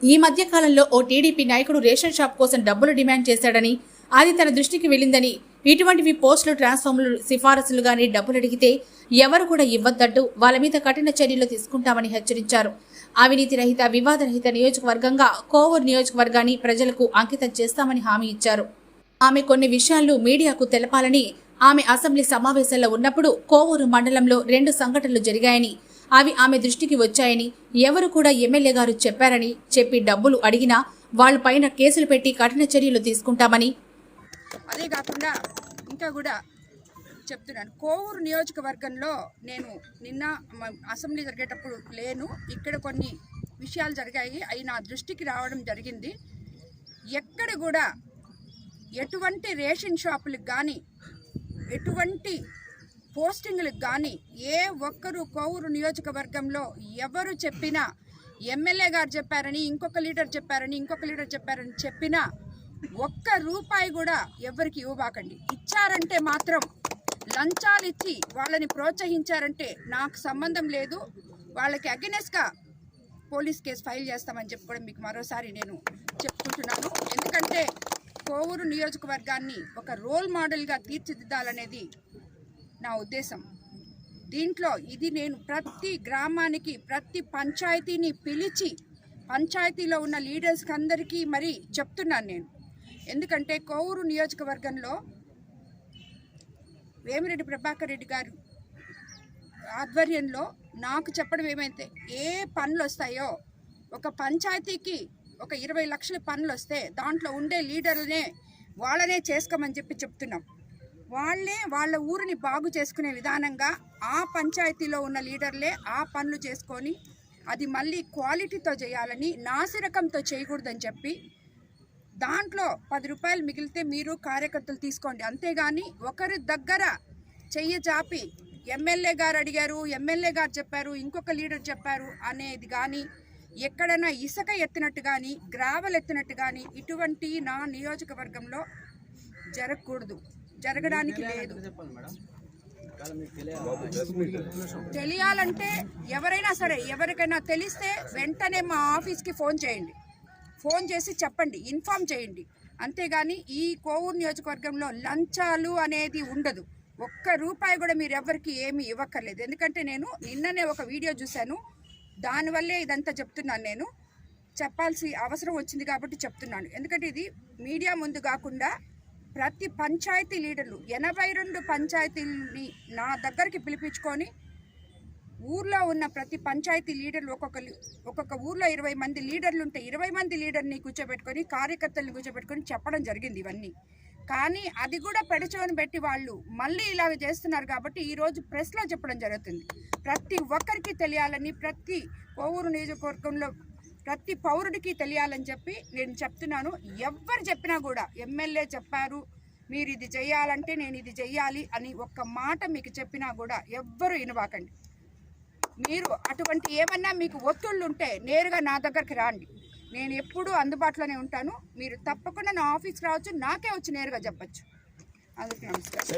ఈ మధ్య కాలంలో ఓ టీడీపీ నాయకుడు రేషన్ షాప్ కోసం డబ్బులు డిమాండ్ చేశాడని అది తన దృష్టికి వెళ్ళిందని ఇటువంటివి పోస్టులు ట్రాన్స్ఫార్మర్లు సిఫారసులు గాని డబ్బులు అడిగితే ఎవరు కూడా ఇవ్వద్దంటూ వాళ్ళ మీద కఠిన చర్యలు తీసుకుంటామని హెచ్చరించారు. అవినీతి రహిత వివాదరహిత నియోజకవర్గంగా కోవూరు నియోజకవర్గాన్ని ప్రజలకు అంకితం చేస్తామని హామీ ఇచ్చారు. ఆమె కొన్ని విషయాలు మీడియాకు తెలపాలని ఆమె అసెంబ్లీ సమావేశంలో ఉన్నప్పుడు కోవూరు మండలంలో రెండు సంఘటనలు జరిగాయని అవి ఆమె దృష్టికి వచ్చాయని ఎవరు కూడా ఎమ్మెల్యే గారు చెప్పారని చెప్పి డబ్బులు అడిగినా వాళ్ళ పైన కేసులు పెట్టి కఠిన చర్యలు తీసుకుంటామని అదే కాకుండా ఇంకా కూడా చెప్తున్నాను. కోవూరు నియోజకవర్గంలో నేను నిన్న అసెంబ్లీ జరిగేటప్పుడు లేను. ఇక్కడ కొన్ని విషయాలు జరిగాయి. అవి నా దృష్టికి రావడం జరిగింది. ఎక్కడ కూడా ఎటువంటి రేషన్ షాపులకు కానీ ఎటువంటి పోస్టింగ్లకు కానీ ఏ ఒక్కరు కోవూరు నియోజకవర్గంలో ఎవరు చెప్పినా ఎమ్మెల్యే గారు చెప్పారని ఇంకొక లీడర్ చెప్పారని ఇంకొక లీడర్ చెప్పారని చెప్పినా ఒక్క రూపాయి కూడా ఎవరికి ఇవ్వబాకండి. ఇచ్చారంటే మాత్రం లంచాలు ఇచ్చి వాళ్ళని ప్రోత్సహించారంటే నాకు సంబంధం లేదు. వాళ్ళకి అగెనెస్ట్గా పోలీస్ కేసు ఫైల్ చేస్తామని చెప్పి కూడా మీకు మరోసారి నేను చెప్పుకుంటున్నాను. ఎందుకంటే కోవూరు నియోజకవర్గాన్ని ఒక రోల్ మోడల్గా తీర్చిదిద్దాలనేది నా ఉద్దేశం. దీంట్లో ఇది నేను ప్రతి గ్రామానికి ప్రతి పంచాయతీని పిలిచి పంచాయతీలో ఉన్న లీడర్స్కి అందరికీ మరి చెప్తున్నాను నేను. ఎందుకంటే కోవూరు నియోజకవర్గంలో వేమిరెడ్డి ప్రభాకర్ రెడ్డి గారు ఆధ్వర్యంలో నాకు చెప్పడం ఏమైతే ఏ పనులు వస్తాయో ఒక పంచాయతీకి ఒక ఇరవై లక్షల పనులు వస్తే దాంట్లో ఉండే లీడర్లనే వాళ్ళనే చేసుకోమని చెప్పి చెప్తున్నాం. వాళ్ళే వాళ్ళ ఊరిని బాగు చేసుకునే విధానంగా ఆ పంచాయతీలో ఉన్న లీడర్లే ఆ పనులు చేసుకొని అది మళ్ళీ క్వాలిటీతో చేయాలని నాసిరకంతో చేయకూడదని చెప్పి దాంట్లో పది రూపాయలు మిగిలితే మీరు కార్యకర్తలు తీసుకోండి. అంతేగాని ఒకరి దగ్గర చెయ్యి చాపి ఎమ్మెల్యే గారు అడిగారు ఎమ్మెల్యే గారు చెప్పారు ఇంకొక లీడర్ చెప్పారు అనేది కానీ ఎక్కడైనా ఇసుక ఎత్తినట్టు కానీ గ్రావెల్ ఎత్తినట్టు కానీ ఇటువంటి నా నియోజకవర్గంలో జరగకూడదు. జరగడానికి లేదు. తెలియాలంటే ఎవరైనా సరే ఎవరికైనా తెలిస్తే వెంటనే మా ఆఫీస్కి ఫోన్ చేయండి. ఫోన్ చేసి చెప్పండి ఇన్ఫామ్ చేయండి. అంతేగాని ఈ కోవూరు నియోజకవర్గంలో లంచాలు అనేది ఉండదు. ఒక్క రూపాయి కూడా మీరు ఎవరికి ఏమీ ఇవ్వక్కర్లేదు. ఎందుకంటే నేను నిన్ననే ఒక వీడియో చూశాను. దానివల్లే ఇదంతా చెప్తున్నాను నేను. చెప్పాల్సి అవసరం వచ్చింది కాబట్టి చెప్తున్నాను. ఎందుకంటే ఇది మీడియా ముందు కాకుండా ప్రతి పంచాయతీ లీడర్లు ఎనభై రెండు పంచాయతీలని నా దగ్గరికి పిలిపించుకొని ఊర్లో ఉన్న ప్రతి పంచాయతీ లీడర్లు ఒక్కొక్క లీ- ఒక్కొక్క ఊర్లో ఇరవై మంది లీడర్లు ఉంటే ఇరవై మంది లీడర్ని కూర్చోబెట్టుకొని కార్యకర్తల్ని కూర్చోబెట్టుకొని చెప్పడం జరిగింది ఇవన్నీ. కానీ అది కూడా పెడచోని పెట్టి వాళ్ళు మళ్ళీ ఇలాగ చేస్తున్నారు కాబట్టి ఈరోజు ప్రెస్లో చెప్పడం జరుగుతుంది. ప్రతి ఒక్కరికి తెలియాలని ప్రతి కోవూరు నియోజకవర్గంలో ప్రతి పౌరుడికి తెలియాలని చెప్పి నేను చెప్తున్నాను ఎవరు చెప్పినా కూడా ఎమ్మెల్యే చెప్పారు మీరు ఇది చేయాలంటే నేను ఇది చెయ్యాలి అని ఒక్క మాట మీకు చెప్పినా కూడా ఎవ్వరు వినవాకండి మీరు అటువంటి ఏమన్నా మీకు ఒత్తిళ్ళు ఉంటే నేరుగా నా దగ్గరికి రాండి నేను ఎప్పుడూ అందుబాటులోనే ఉంటాను మీరు తప్పకుండా నా ఆఫీస్కి రావచ్చు నాకే వచ్చి నేరుగా చెప్పచ్చు అందుకే నమస్కారం